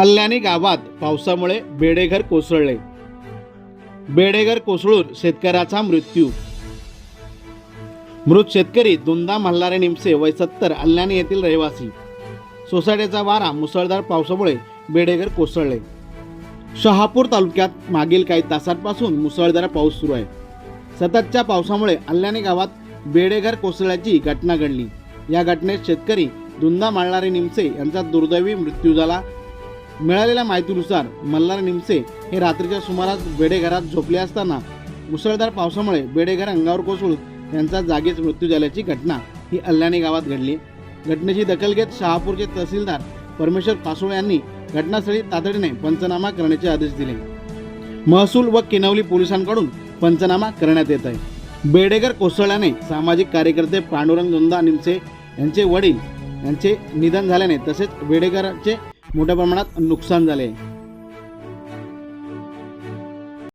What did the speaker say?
अल्ल्याणी गावात पावसामुळे बेडेघर कोसळले. बेडेघर कोसळून शेतकऱ्याचा मृत्यू. मृत शेतकरी दुंदा मल्हारे निमसे वय सत्तर अल्ल्याणी येथील रहिवासी. सोसायटीचा वारा मुसळधार पावसामुळे बेडेघर कोसळले. शहापूर तालुक्यात मागील काही तासांपासून मुसळधार पाऊस सुरू आहे. सततच्या पावसामुळे अल्ल्याणी गावात बेडेघर कोसळल्याची घटना घडली. या घटनेत शेतकरी दुंदा माळणारे निमसे यांचा दुर्दैवी मृत्यू झाला. मिळालेल्या माहितीनुसार मल्हार निमसे हे रात्रीच्या सुमारास बेडेघरात झोपले असताना मुसळधार पावसामुळे बेडेघर अंगावर कोसळून त्यांचा जागीच मृत्यू झाल्याची घटना ही अल्ल्याणी गावात घडली. घटनेची दखल घेत शहापूरचे तहसीलदार परमेश्वर पासोळे यांनी घटनास्थळी तातडीने पंचनामा करण्याचे आदेश दिले. महसूल व किनवली पोलिसांकडून पंचनामा करण्यात येत आहे. बेडेगर कोसळल्याने सामाजिक कार्यकर्ते पांडुरंग दुंदा निमसे यांचे वडील यांचे निधन झाल्याने तसेच बेडेगरचे मोठ्या प्रमाणात नुकसान झाले. आहे